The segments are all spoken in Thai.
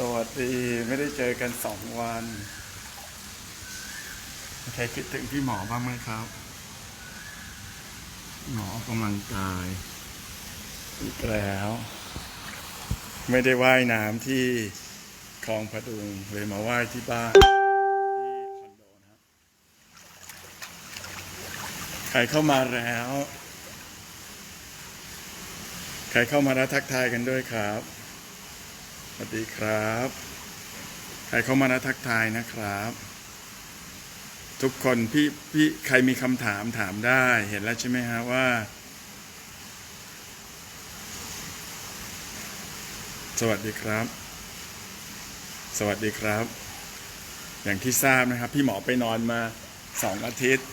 สวัสดีไม่ได้เจอกันสองวันใครคิดถึงพี่หมอบ้างไหมครับ หมอออกกำลังกายอีกแล้ว ไม่ได้ว่ายน้ำที่คลองพดุงเลยมาว่ายที่บ้านที่คอนโดนะครับใครเข้ามาแล้ว ใครเข้ามาแล้วทักทายกันด้วยครับ สวัสดีครับ ใครเข้ามาแล้วทักทายนะครับ ทุกคนพี่พี่ใครมีคำถามถามได้เห็นแล้วใช่ไหมฮะว่า สวัสดีครับ สวัสดีครับ อย่างที่ทราบนะครับ พี่หมอไปนอนมาสองอาทิตย์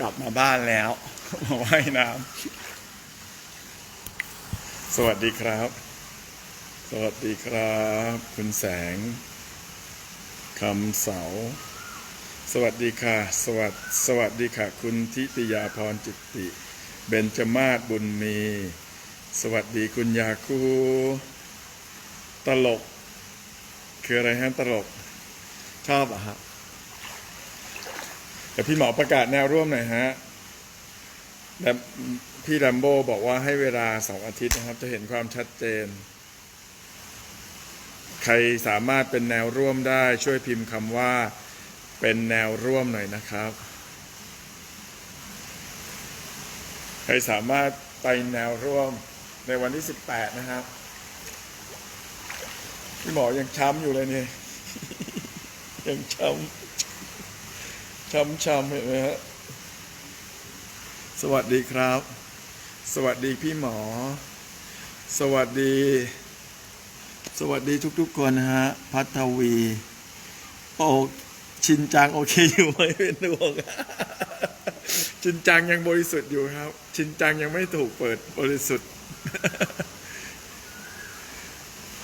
กลับมาบ้านแล้วมาว่ายน้ำสวัสดีครับ สวัสดีครับ คุณแสงคำเสา สวัสดีค่ะ สวัสดสวัสดีค่ะ คุณทิติยาพรจิตติ เบญจมาศบุญมี สวัสดีคุณยาคู ตลก คืออะไรฮะตลก ชอบเหรอะฮะแต่พี่หมอประกาศแนวร่วมหน่อยฮะแต่พี่แรมโบบอกว่าให้เวลาสองอาทิตย์นะครับ จะเห็นความชัดเจน ใครสามารถเป็นแนวร่วมได้ช่วยพิมพ์คำว่า เป็นแนวร่วมหน่อยนะครับ ใครสามารถไปแนวร่วมในวันที่ 18 นะครับ พี่หมอยังช้ำอยู่เลยเนี่ย ยังช้ำ ช้ำช้ำเห็นไหมฮะสวัสดีครับ สวัสดีพี่หมอ สวัสดี สวัสดีทุกๆคนนะฮะ พัทวีโอชินจังโอเคอยู่ไหมเป็นดวงชินจังยังบริสุทธิ์อยู่ครับ ชินจังยังไม่ถูกเปิดบริสุทธิ์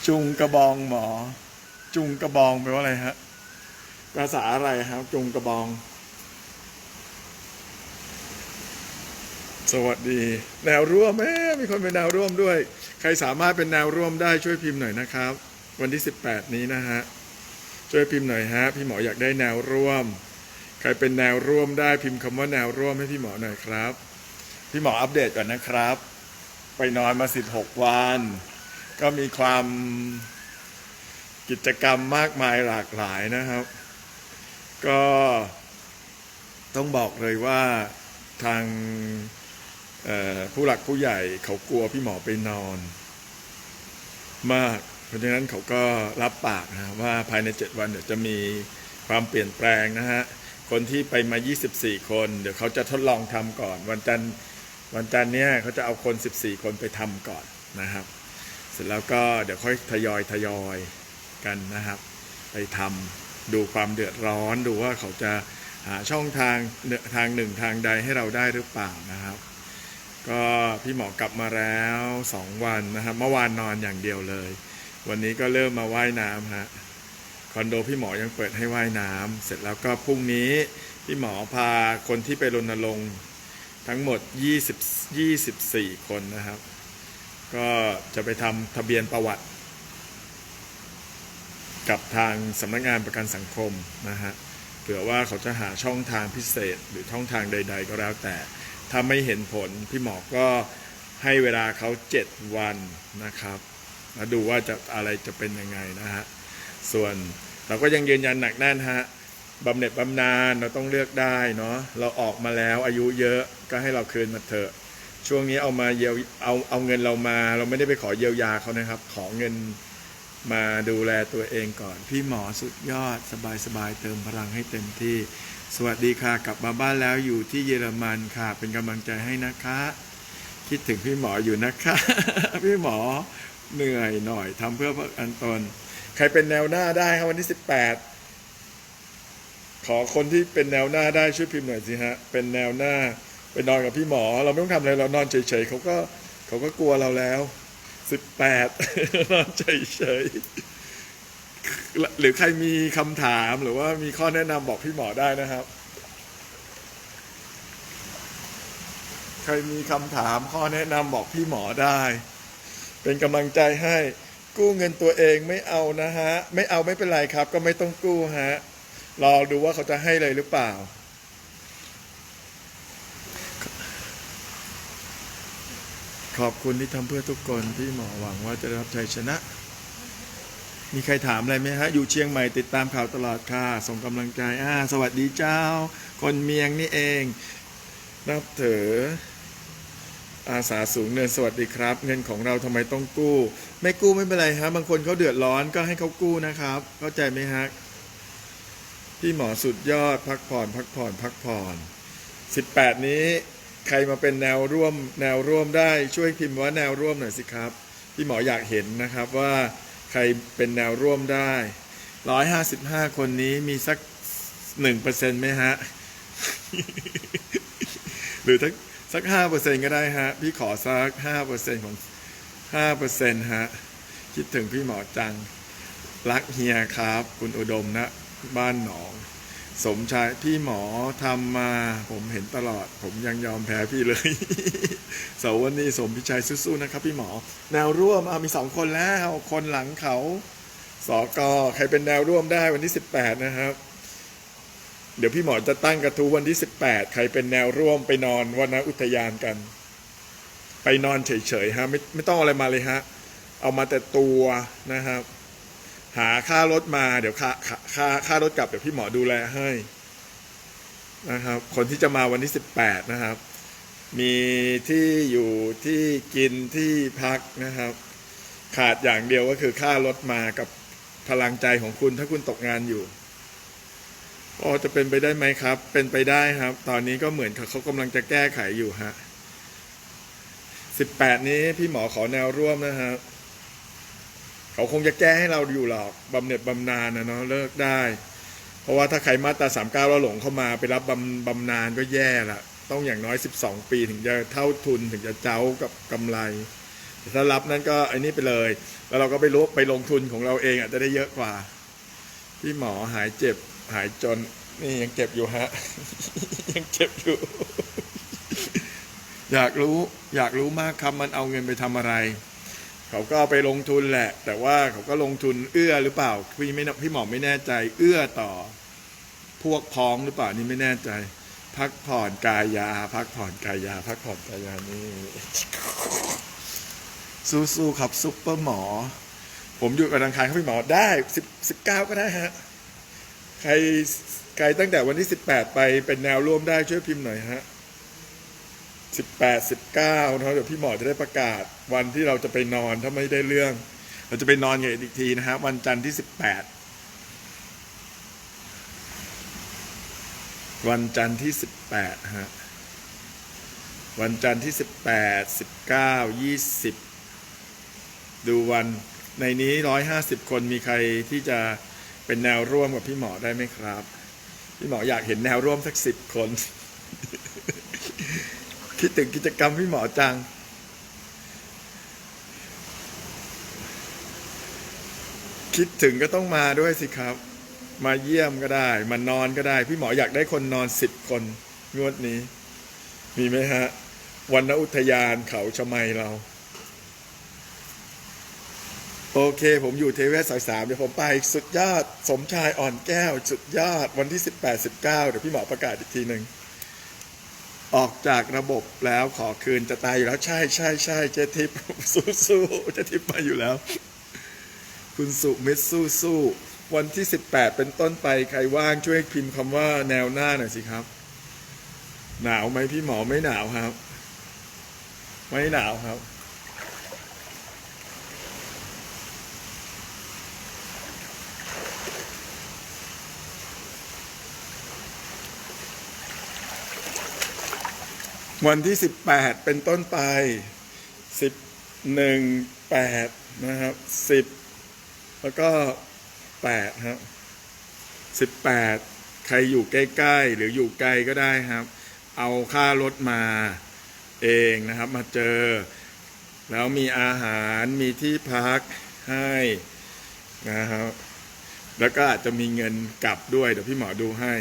จุงกระบองหมอ จุงกระบองแปลว่าอะไรฮะภาษาอะไรครับ จุงกระบอง สวัสดี แนวร่วมแม่มีคนเป็นแนวร่วมด้วย ใครสามารถเป็นแนวร่วมได้ช่วยพิมพ์หน่อยนะครับ วันที่ 18 นี้นะฮะช่วยพิมพ์หน่อยฮะพี่หมออยากได้แนวร่วม ใครเป็นแนวร่วมได้พิมพ์คำว่าแนวร่วมให้พี่หมอหน่อยครับ พี่หมออัปเดตก่อนนะครับ ไปนอนมา16วัน ก็มีความกิจกรรมมากมายหลากหลายนะครับ ก็ต้องบอกเลยว่าทาง ผู้หลักผู้ใหญ่เขากลัวพี่หมอไปนอน มาก เพราะฉะนั้นเขาก็รับปากนะว่าภายใน 7 วันเดี๋ยวจะมีความเปลี่ยนแปลงนะฮะ คนที่ไปมา 24 คน เดี๋ยวเขาจะทดลองทำก่อน วันจันทร์วันจันทร์เนี้ยเขาจะเอาคน 14 คนไปทำก่อนนะครับ เสร็จแล้วก็เดี๋ยวค่อยทยอยทยอยกันนะครับ ไปทำดูความเดือดร้อนดูว่าเขาจะหาช่องทางทางหนึ่งทางใดให้เราได้หรือเปล่านะครับ ก็พี่หมอกลับมาแล้วสองวันนะครับเมื่อวานนอนอย่างเดียวเลย วันนี้ก็เริ่มมาว่ายน้ำฮะคอนโดพี่หมอยังเปิดให้ว่ายน้ำเสร็จแล้วก็พรุ่งนี้พี่หมอพาคนที่ไปรณรงค์ทั้งหมด 20 24 คนนะครับ ก็จะไปทำทะเบียนประวัติ กับทางสำนักงานประกันสังคมนะฮะเผื่อว่าเขาจะหาช่องทางพิเศษหรือช่องทางใด ๆ ก็แล้วแต่ ถ้าไม่เห็นผลพี่หมอก็ให้เวลาเขาเจ็ดวันนะครับมาดูว่าจะอะไรจะเป็นยังไงนะฮะส่วนเราก็ยังยืนยันหนักแน่นฮะบำเหน็จบำนาญเราต้องเลือกได้เนาะเราออกมาแล้วอายุเยอะก็ให้เราคืนมาเถอะ ช่วงนี้เอามาเยียวเอาเอาเงินเรามา เราไม่ได้ไปขอเยียวยาเขานะครับ ขอเงินมาดูแลตัวเองก่อน พี่หมอสุดยอดสบายสบายๆเติมพลังให้เต็มที่ สวัสดีค่ะ กลับมาบ้านแล้วอยู่ที่เยอรมันค่ะ เป็นกำลังใจให้นะคะ คิดถึงพี่หมออยู่นะคะ พี่หมอเหนื่อยหน่อยทำเพื่อประกันตน ใครเป็นแนวหน้าได้ครับวันที่18ขอคนที่เป็นแนวหน้าได้ช่วยพิมพ์หน่อยสิฮะ เป็นแนวหน้าไปนอนกับพี่หมอ เราไม่ต้องทำอะไรเรานอนเฉยๆเขาก็เขาก็กลัวเราแล้ว18นอนเฉยๆ หรือใครมีคำถามหรือว่ามีข้อแนะนำบอกพี่หมอได้นะครับ ใครมีคำถามข้อแนะนำบอกพี่หมอได้ เป็นกำลังใจให้กู้เงินตัวเองไม่เอานะฮะ ไม่เอาไม่เป็นไรครับ ก็ไม่ต้องกู้ฮะรอดูว่าเขาจะให้เลยหรือเปล่า ขอบคุณที่ทำเพื่อทุกคนพี่หมอหวังว่าจะได้รับชัยชนะ มีใครถามอะไรไหมฮะ อยู่เชียงใหม่ติดตามข่าวตลอดค่ะ ส่งกำลังใจอ่าสวัสดีเจ้า คนเมียงนี่เอง นับเถออาสาสูงเนินสวัสดีครับ เงินของเราทำไมต้องกู้ ไม่กู้ไม่เป็นไรฮะบางคนเขาเดือดร้อนก็ให้เขากู้นะครับ เข้าใจไหมฮะพี่หมอสุดยอดพักผ่อน พักผ่อน พักผ่อน 18 นี้ ใครมาเป็นแนวร่วม แนวร่วมได้ช่วยพิมพ์ว่าแนวร่วมหน่อยสิครับ พี่หมออยากเห็นนะครับว่า ใครเป็นแนวร่วมได้ 155 คนนี้มีสัก 1%ไหมฮะ หรือสักสัก 5%ก็ได้ฮะ พี่ขอสัก 5%ของ 5%ฮะ คิดถึงพี่หมอจัง รักเฮียครับ คุณอุดมนะ บ้านหนอง สมชายพี่หมอทำมา ผมเห็นตลอด ผมยังยอมแพ้พี่เลย เสาร์วันนี้สมพิชัยสู้ๆนะครับ พี่หมอ แนวร่วมอะมีสองคนแล้วคนหลังเขาสอกอใครเป็นแนวร่วมได้วันที่ 18 นะครับ เดี๋ยวพี่หมอจะตั้งกระทู้วันที่ 18 ใครเป็นแนวร่วมไปนอนวันอุทยานกัน ไปนอนเฉยๆฮะไม่ไม่ต้องอะไรมาเลยฮะ เอามาแต่ตัวนะครับ หาค่ารถมาเดี๋ยวค่าค่าค่ารถกลับเดี๋ยวพี่หมอดูแลให้นะครับ คนที่จะมาวันที่18นะครับ มีที่อยู่ที่กินที่พักนะครับ ขาดอย่างเดียวก็คือค่ารถมากับพลังใจของคุณถ้าคุณตกงานอยู่พอจะเป็นไปได้ไหมครับ เป็นไปได้ครับ ตอนนี้ก็เหมือนเขากำลังจะแก้ไขอยู่ฮะ18นี้พี่หมอขอแนวร่วมนะครับ เขาคงจะแก้ให้เราอยู่หรอกบำเหน็จบำนาญนะเนาะเลิกได้ เพราะว่าถ้าใครมาตราสามเก้าแล้วหลงเข้ามาไปรับบำบำนาญก็แย่ละต้องอย่างน้อย 12 ปีถึงจะเท่าทุนถึงจะเจ้ากับกำไรแต่ถ้ารับนั่นก็ไอ้นี่ไปเลย แล้วเราก็ไปลบไปลงทุนของเราเองอาจจะได้เยอะกว่า พี่หมอหายเจ็บหายจนนี่ยังเจ็บอยู่ฮะ ยังเจ็บอยู่ อยากรู้อยากรู้มากครับมันเอาเงินไปทำอะไร เขาก็ไปลงทุนแหละ แต่ว่าเขาก็ลงทุนเอื้อหรือเปล่า พี่ไม่พี่หมอไม่แน่ใจ เอื้อต่อ พวกพ้องหรือเปล่านี่ไม่แน่ใจ พักผ่อนกายยา พักผ่อนกายยา พักผ่อนกายานี่สู้ๆครับซุปเปอร์หมอ ผมอยู่กับทางคารครับพี่หมอได้สิบสิบเก้าก็ได้ฮะใครใครตั้งแต่วันที่สิบแปดไปเป็นแนวร่วมได้ช่วยพิมพ์หน่อยฮะ สิบแปดสิบเก้านะเดี๋ยวพี่หมอจะได้ประกาศวันที่เราจะไปนอนถ้าไม่ได้เรื่อง เราจะไปนอนกันอีกทีนะฮะวันจันทร์ที่สิบแปดวันจันทร์ที่สิบแปดฮะวันจันทร์ที่สิบแปดสิบเก้ายี่สิบดูวันในนี้ร้อยห้าสิบคนมีใครที่จะเป็นแนวร่วมกับพี่หมอได้ไหมครับ พี่หมออยากเห็นแนวร่วมสักสิบคน คิดถึงกิจกรรมพี่หมอจัง คิดถึงก็ต้องมาด้วยสิครับ มาเยี่ยมก็ได้ มานอนก็ได้ พี่หมออยากได้คนนอนสิบคนงวดนี้ มีไหมฮะวันอุทยานเขาชะไมเรา โอเค ผมอยู่เทเวศสายสามเดี๋ยวผมไปสุดยอด สมชายอ่อนแก้ว สุดยอดวันที่สิบแปดสิบเก้าเดี๋ยวพี่หมอประกาศอีกทีหนึ่ง ออกจากระบบแล้วขอคืนจะตายอยู่แล้วใช่ใช่ใช่เจทิปสู้สู้เจทิปมาอยู่แล้ว คุณสุมิตรสู้สู้วันที่สิบแปดเป็นต้นไปใครว่างช่วยพิมพ์คำว่าแนวหน้าหน่อยสิครับ หนาวไหมพี่หมอไม่หนาวครับ ไม่หนาวครับ วันที่สิบแปดเป็นต้นไปสิบหนึ่งแปดนะครับสิบแล้วก็แปดครับสิบแปดใครอยู่ใกล้ๆ หรืออยู่ไกลก็ได้ครับ เอาค่ารถมาเองนะครับมาเจอ แล้วมีอาหารมีที่พักให้นะครับแล้วก็อาจจะมีเงินกลับด้วยเดี๋ยวพี่หมอดูให้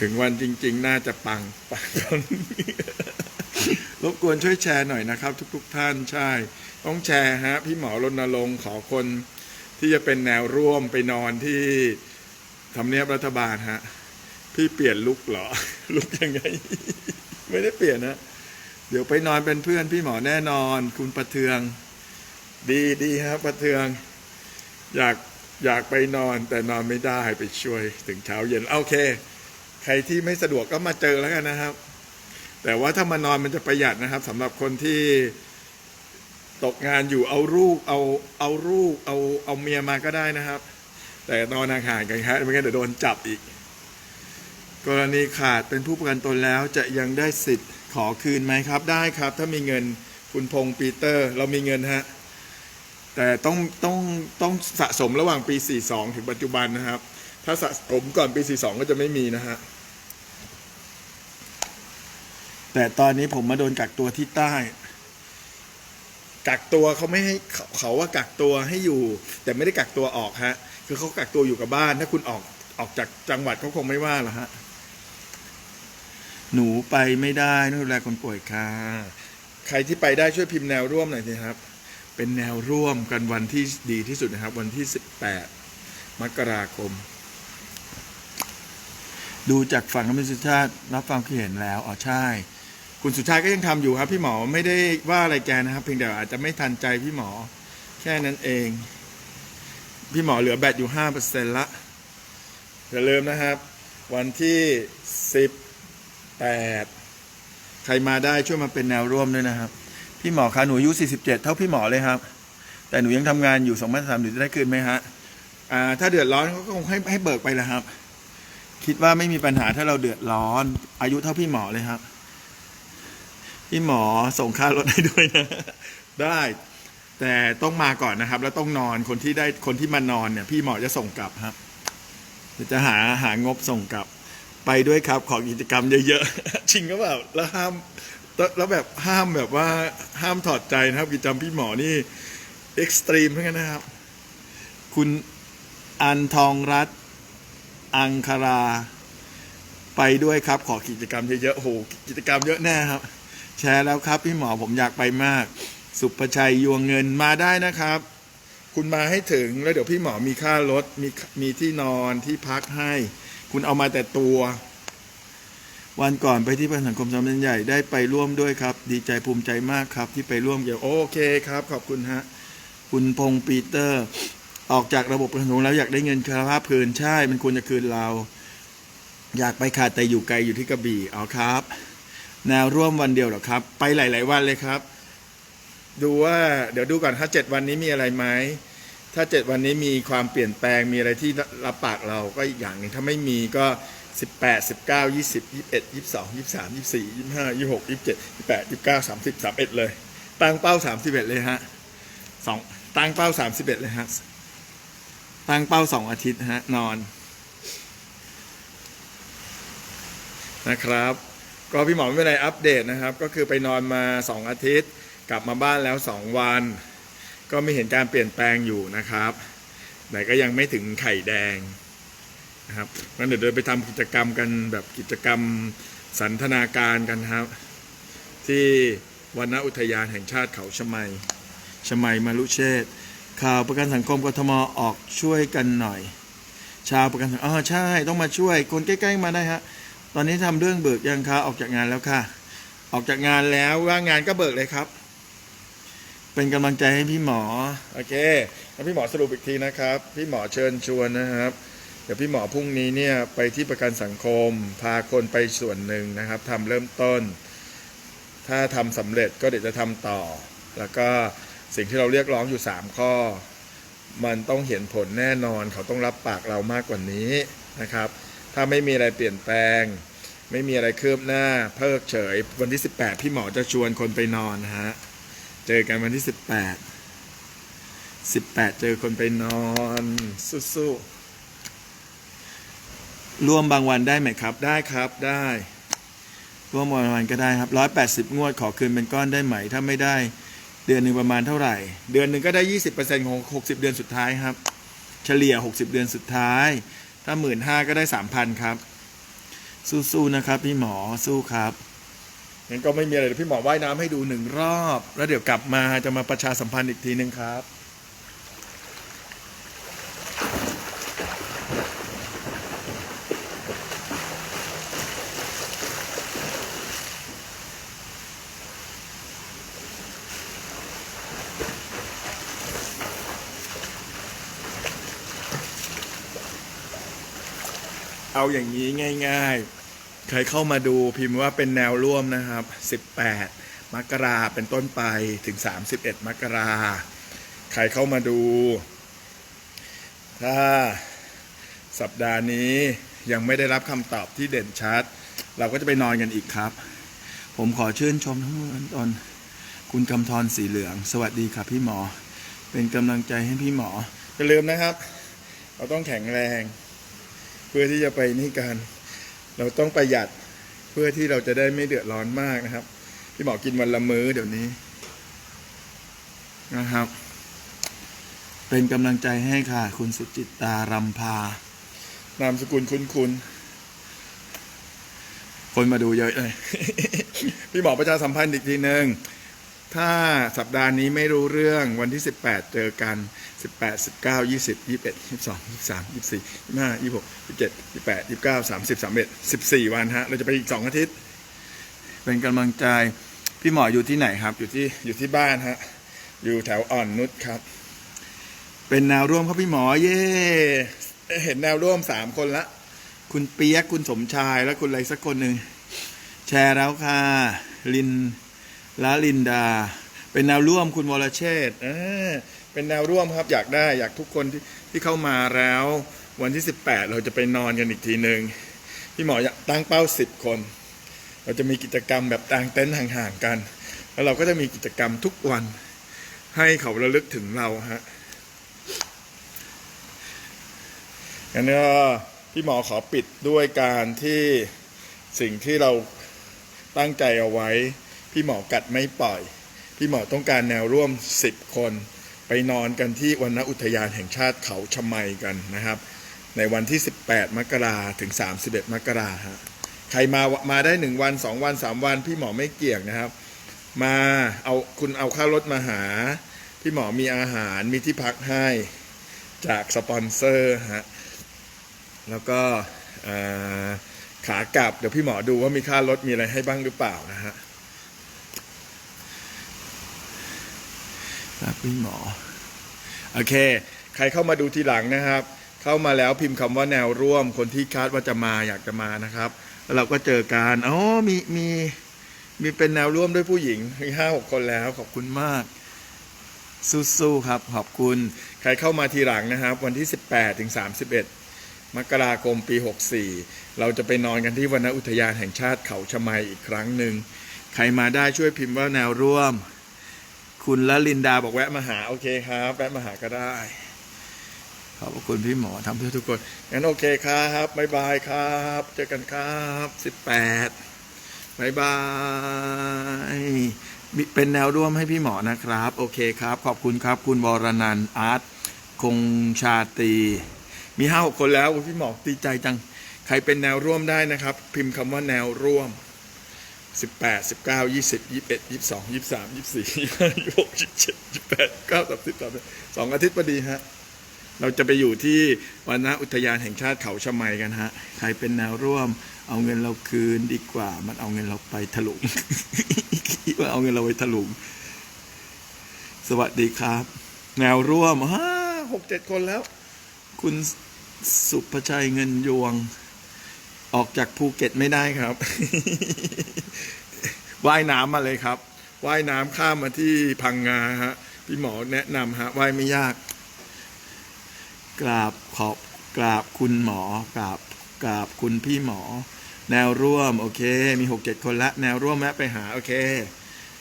ถึงวันจริง ๆ น่าจะปังปังคนนี้รบกวนช่วยแชร์หน่อยนะครับ ทุก ๆ ท่านใช่ ต้องแชร์ฮะ พี่หมอรณรงค์ขอคนที่จะเป็นแนวร่วมไปนอนที่ทำเนียบรัฐบาลฮะ พี่เปลี่ยนลุกเหรอ ลุกยังไง ไม่ได้เปลี่ยนนะ เดี๋ยวไปนอนเป็นเพื่อนพี่หมอแน่นอน คุณประเทือง ดีดีครับประเทือง อยากอยากไปนอนแต่นอนไม่ได้ไปช่วยถึงเช้าเย็น โอเค รที่ไม่สะดวกก็มาเจอแล้วกันนะครับ แต่ว่าถ้ามานอนมันจะประหยัดนะครับสำหรับคนที่ตกงานอยู่เอาลูกเอาเอาลูกเอาเอาเมียมาก็ได้นะครับ แต่นอนห่างกันครับไม่งั้นเดี๋ยวโดนจับอีก กรณีขาดเป็นผู้ประกันตนแล้วจะยังได้สิทธิ์ขอคืนไหมครับได้ครับ ถ้ามีเงินคุณพงษ์ปีเตอร์ เรามีเงินฮะแต่ต้องต้องต้องสะสมระหว่างปี 42 ถึงปัจจุบันนะครับ ถ้าสะสมก่อนปี 42 ก็จะไม่มีนะฮะ แต่ตอนนี้ผมมาโดนกักตัวที่ใต้ กักตัวเขาไม่ให้เขาเขาว่ากักตัวให้อยู่ แต่ไม่ได้กักตัวออกฮะ คือเขากักตัวอยู่กับบ้าน ถ้าคุณออกออกจากจังหวัดเขาคงไม่ว่าหรอกฮะ หนูไปไม่ได้นู่นดูแลคนป่วยค่ะ ใครที่ไปได้ช่วยพิมพ์แนวร่วมหน่อยสิครับ เป็นแนวร่วมกันวันที่ดีที่สุดนะครับ วันที่ 18 มกราคม ดูจากฝั่งคุณสุชาติรับฟังคิดเห็นแล้วอ๋อใช่ คุณสุชาติก็ยังทำอยู่ครับ พี่หมอไม่ได้ว่าอะไรแกนะครับ เพียงแต่อาจจะไม่ทันใจพี่หมอ แค่นั้นเอง พี่หมอเหลือแบตอยู่ห้าเปอร์เซ็นต์ละอย่าลืมนะครับ วันที่สิบแปดใครมาได้ช่วยมาเป็นแนวร่วมด้วยนะครับ พี่หมอคะหนูอายุ47เจ็ดเท่าพี่หมอเลยครับ แต่หนูยังทำงานอยู่2 0 0 3หนูจะได้คืนไหมฮะอ่าถ้าเดือดร้อนเขาก็คงให้ให้เบิกไปแล้วครับ คิดว่าไม่มีปัญหาถ้าเราเดือดร้อน อายุเท่าพี่หมอเลยครับ พี่หมอส่งค่ารถให้ด้วยนะ ได้ แต่ต้องมาก่อนนะครับ แล้วต้องนอนคนที่ได้คนที่มานอนเนี่ย พี่หมอจะส่งกลับครับจะหาหางบส่งกลับ ไปด้วยครับ ขอกิจกรรมเยอะๆ จริงก็แบบแล้วห้ามแล้วแบบห้ามแบบว่าห้ามถอดใจนะครับ กิจกรรมพี่หมอนี่เอ็กซ์ตรีมเหมือนกันนะครับ คุณอันทองรัตน์อังคารา ไปด้วยครับ ขอกิจกรรมเยอะๆโอ้โหกิจกรรมเยอะแน่ครับ แชร์แล้วครับ พี่หมอผมอยากไปมาก สุภชัยยวงเงินมาได้นะครับ คุณมาให้ถึงแล้วเดี๋ยวพี่หมอมีค่ารถมีมีที่นอนที่พักให้ คุณเอามาแต่ตัว วันก่อนไปที่ประสังคมสำนักใหญ่ได้ไปร่วมด้วยครับ ดีใจภูมิใจมากครับ ที่ไปร่วมเกี่ยวโอเคครับ ขอบคุณฮะคุณพงปีเตอร์ ออกจากระบบประนสังคมแล้วอยากได้เงินค่าคืนใช่ มันควรจะคืนเรา อยากไปขาดแต่อยู่ไกลอยู่ที่กระบี่เอาครับ นวร่วมวันเดียวหรอครับ ไปหลาย ๆ วันเลยครับ ดูว่าเดี๋ยวดูก่อนถ้าเจ็ดวันนี้มีอะไรไหมถ้าเจ็ดวันนี้มีความเปลี่ยนแปลงมีอะไรที่รับปากเราก็อีกอย่างหนึ่งถ้าไม่มีก็สิบแปดสิบเก้ายี่สิบยี่สิบเอ็ดยี่สิบสองยี่สิบสามยี่สิบสี่ยี่สิบห้ายี่สิบหกยี่สิบเจ็ดยี่สิบแปดยี่สิบเก้าสามสิบสามเอ็ดเลยตั้งเป้าสามสิบเอ็ดเลยฮะสองตั้งเป้าสามสิบเอ็ดเลยฮะตั้งเป้าสองอาทิตย์ฮะนอนนะครับ ก็พี่หมอไม่เป็นไรอัปเดตนะครับ ก็คือไปนอนมาสองอาทิตย์ กลับมาบ้านแล้วสองวัน ก็ไม่เห็นการเปลี่ยนแปลงอยู่นะครับแต่ก็ยังไม่ถึงไข่แดงนะครับงั้นเดี๋ยวเดินไปทำกิจกรรมกันแบบกิจกรรมสันทนาการกันครับ ที่วนอุทยานแห่งชาติเขาชะไมชะไมมารุเชษข่าวประกันสังคมกทมออกช่วยกันหน่อย ชาวประกันสังคมอ๋อใช่ต้องมาช่วยคนใกล้ ๆ มาได้ฮะ ตอนนี้ทำเรื่องเบิกยังคะออกจากงานแล้วค่ะ ออกจากงานแล้วว่างงานก็เบิกเลยครับ เป็นกำลังใจให้พี่หมอโอเคแล้วพี่หมอสรุปอีกทีนะครับ พี่หมอเชิญชวนนะครับเดี๋ยวพี่หมอพรุ่งนี้เนี่ยไปที่ประกันสังคม พาคนไปส่วนหนึ่งนะครับทำเริ่มต้น ถ้าทำสำเร็จก็เดี๋ยวจะทำต่อ แล้วก็สิ่งที่เราเรียกร้องอยู่ 3 ข้อ มันต้องเห็นผลแน่นอนเขาต้องรับปากเรามากกว่านี้นะครับ ถ้าไม่มีอะไรเปลี่ยนแปลง ไม่มีอะไรคืบหน้า เพิกเฉย วันที่ 18 พี่หมอจะชวนคนไปนอนฮะ เจอกันวันที่ 18 18 เจอคนไปนอนสู้ๆร่วมบางวันได้ไหมครับ ได้ครับได้ร่วมบางวันก็ได้ครับร้อยแปดสิบงวดขอคืนเป็นก้อนได้ไหม ถ้าไม่ได้เดือนหนึ่งประมาณเท่าไหร่ เดือนหนึ่งก็ได้ยี่สิบเปอร์เซ็นต์ของหกสิบเดือนสุดท้ายครับ เฉลี่ยหกสิบเดือนสุดท้าย ถ้าหมื่นห้าก็ได้สามพันครับ สู้ๆนะครับ พี่หมอสู้ครับงั้นก็ไม่มีอะไรพี่หมอว่ายน้ำให้ดูหนึ่งรอบ แล้วเดี๋ยวกลับมาจะมาประชาสัมพันธ์อีกทีหนึ่งครับ เอาอย่างนี้ง่าย ๆ ใครเข้ามาดูพิมพ์ว่าเป็นแนวร่วมนะครับ 18 มกราเป็นต้นไปถึง 31 มกราใครเข้ามาดู ถ้าสัปดาห์นี้ยังไม่ได้รับคำตอบที่เด่นชัด เราก็จะไปนอนกันอีกครับ ผมขอชื่นชมทั้งเมือนคุณกำธรสีเหลือง สวัสดีครับพี่หมอ เป็นกำลังใจให้พี่หมออย่าลืมนะครับ เราต้องแข็งแรง เพื่อที่จะไปนี่กัน เราต้องประหยัดเพื่อที่เราจะได้ไม่เดือดร้อนมากนะครับ พี่หมอกินวันละมื้อเดี๋ยวนี้นะครับ เป็นกำลังใจให้ค่ะ คุณสุจิตตารำพานามสกุลคุณคุณคนมาดูเยอะเลย พี่หมอประชาสัมพันธ์อีกทีหนึ่งถ้าสัปดาห์นี้ไม่รู้เรื่องวันที่ 18 เจอกัน สิบแปดสิบเก้ายี่สิบยี่สิบเอ็ดยี่สิบสองยี่สิบสามยี่สิบสี่ยี่สิบห้ายี่สิบหกยี่สิบเจ็ดยี่สิบแปดยี่สิบเก้าสามสิบสามเอ็ดสิบสี่วันฮะ เราจะไปอีกสองอาทิตย์ เป็นกำลังใจ พี่หมออยู่ที่ไหนครับ อยู่ที่อยู่ที่บ้านฮะ อยู่แถวอ่อนนุชครับ เป็นแนวร่วมครับพี่หมอเย่เห็นแนวร่วมสามคนละ คุณเปียกคุณสมชายและคุณอะไรสักคนหนึ่งแชร์แล้วค่ะลินละลินดา เป็นแนวร่วมคุณวรเชษเออ เป็นแนวร่วมครับอยากได้อยากทุกคนที่ที่เข้ามาแล้ว วันที่ 18 เราจะไปนอนกันอีกทีหนึ่งพี่หมอตั้งเป้า 10 คน เราจะมีกิจกรรมแบบต่างเต็นท์ห่างๆกัน แล้วเราก็จะมีกิจกรรมทุกวัน ให้เขาระลึกถึงเราฮะงั้นก็พี่หมอขอปิดด้วยการที่สิ่งที่เราตั้งใจเอาไว้ พี่หมอกัดไม่ปล่อย พี่หมอต้องการแนวร่วม 10 คน ไปนอนกันที่วนอุทยานแห่งชาติเขาชะไมกันนะครับ ในวันที่ 18 มกราถึง 31 มกราฮะใครมามาได้ 1 วัน 2 วัน 3 วัน พี่หมอไม่เกี่ยงนะครับ มาเอาคุณเอาค่ารถมาหา พี่หมอมีอาหารมีที่พักให้จากสปอนเซอร์ฮะแล้วก็ขากลับเดี๋ยวพี่หมอดูว่ามีค่ารถมีอะไรให้บ้างหรือเปล่านะฮะ ครับพี่หมอ โอเค ใครเข้ามาดูทีหลังนะครับ เข้ามาแล้วพิมพ์คำว่าแนวร่วม คนที่คาดว่าจะมาอยากจะมานะครับ แล้วเราก็เจอกันอ๋อมีมีมีเป็นแนวร่วมด้วยผู้หญิงมีห้าหกคนแล้วขอบคุณมากสู้ๆครับขอบคุณ ใครเข้ามาทีหลังนะครับ วันที่ 18ถึง31 มกราคมปี 64 เราจะไปนอนกันที่วนอุทยานแห่งชาติเขาชะไมอีกครั้งหนึ่ง ใครมาได้ช่วยพิมพ์ว่าแนวร่วม คุณละลินดาบอกแวะมาหาโอเคครับ แวะมาหาก็ได้ ขอบคุณพี่หมอทำเพื่อทุกคนงั้นโอเคครับบ๊ายบายครับ เจอกันครับ18บแปดบายบายเป็นแนวร่วมให้พี่หมอนะครับ โอเคครับ ขอบคุณครับ คุณวรนันอาร์ตคงชาตี มีห้าหกคนแล้วพี่หมอดีใจจัง ใครเป็นแนวร่วมได้นะครับ พิมพ์คำว่าแนวร่วม 18 19 20 21 22 23 24 25 26 27 28 9 30 31สองยี่สิบสามยี่สิบสี่ยี่สิบหกยี่สิบเจ็ดยี่สิบแปดเก้าสิบสองอาทิตย์พอดีฮะ เราจะไปอยู่ที่วันอุทยานแห่งชาติเขาชะไมกันฮะ ใครเป็นแนวร่วม เอาเงินเราคืนดีกว่า มันเอาเงินเราไปถลุงว่าเอาเงินเราไปถลุง สวัสดีครับ แนวร่วมฮ่าหกเจ็ดคนแล้ว คุณสุภชัยเงินยวง ออกจากภูเก็ตไม่ได้ครับ ว่ายน้ำมาเลยครับ ว่ายน้ำข้ามมาที่พังงาฮะ พี่หมอแนะนำฮะว่ายไม่ยาก กราบขอบกราบคุณหมอกราบกราบคุณพี่หมอ แนวร่วม โอเค มีหกเจ็ดคนละ แนวร่วมแวะไปหา โอเค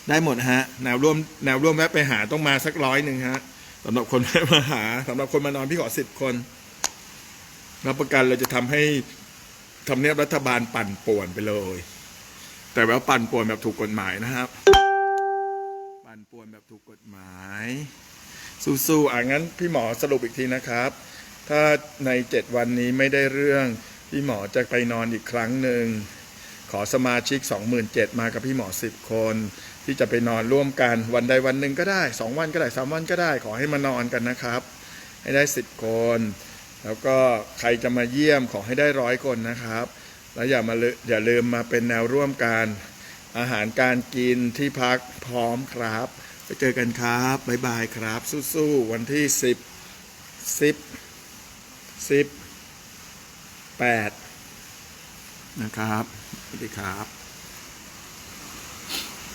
ได้หมดฮะ แนวร่วม แนวร่วมแวะไปหาต้องมาสักร้อยหนึ่งฮะสำหรับคนแวะมาหาสำหรับคนมานอนพี่ขอสิบคนรับประกันเราจะทำให้ ทำเนียบรัฐบาลปั่นป่วนไปเลย แต่ว่าปั่นป่วนแบบถูกกฎหมายนะครับ ปั่นป่วนแบบถูกกฎหมาย สู้ๆอะงั้นพี่หมอสรุปอีกทีนะครับ ถ้าในเจ็ดวันนี้ไม่ได้เรื่อง พี่หมอจะไปนอนอีกครั้งหนึ่งขอสมาชิก 27,000มากับพี่หมอ 10 คน ที่จะไปนอนร่วมกันวันใดวันหนึ่งก็ได้ 2 วันก็ได้ 3 วันก็ได้ ขอให้มานอนกันนะครับ ให้ได้ 10 คน แล้วก็ใครจะมาเยี่ยมขอให้ได้ร้อยคนนะครับ แล้วอย่ามาลือย่าลืมมาเป็นแนวร่วมกันอาหารการกินที่พักพร้อมครับ ไปเจอกันครับบ๊ายบายครับ สู้ๆวันที่ 10 10 10 8 นะครับสวัสดีครับ